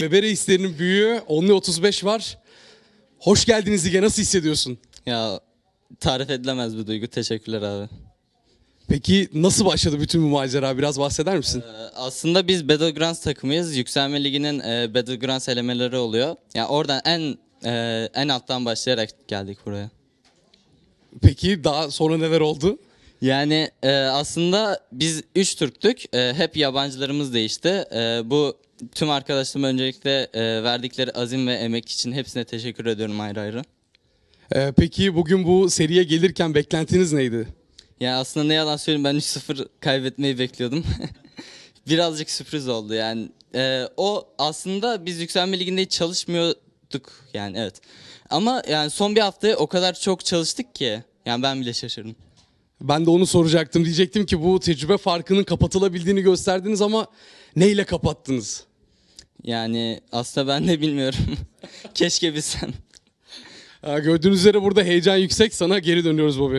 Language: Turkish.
Bebe reislerinin büyüğü Only 35 var. Hoş geldiniz lige nasıl hissediyorsun? Ya tarif edilemez bir duygu. Teşekkürler abi. Peki nasıl başladı bütün bu macera biraz bahseder misin? Ee, aslında biz Battlegrounds takımıyız. Yükselme Ligi'nin e, Battlegrounds elemeleri oluyor. Yani oradan en e, en alttan başlayarak geldik buraya. Peki daha sonra neler oldu? Yani e, aslında biz üç Türktük. E, hep yabancılarımız değişti. E, bu tüm arkadaşlarıma öncelikle e, verdikleri azim ve emek için hepsine teşekkür ediyorum ayrı ayrı. Ee, peki bugün bu seriye gelirken beklentiniz neydi? Yani aslında ne yalan söyleyeyim ben 3-0 kaybetmeyi bekliyordum. Birazcık sürpriz oldu yani. Ee, o aslında biz Yükselme Ligi'nde hiç çalışmıyorduk yani evet. Ama yani son bir haftaya o kadar çok çalıştık ki yani ben bile şaşırdım. Ben de onu soracaktım. Diyecektim ki bu tecrübe farkının kapatılabildiğini gösterdiniz ama neyle kapattınız? Yani aslında ben de bilmiyorum. Keşke bilsem. Gördüğünüz üzere burada heyecan yüksek. Sana geri dönüyoruz Bobby.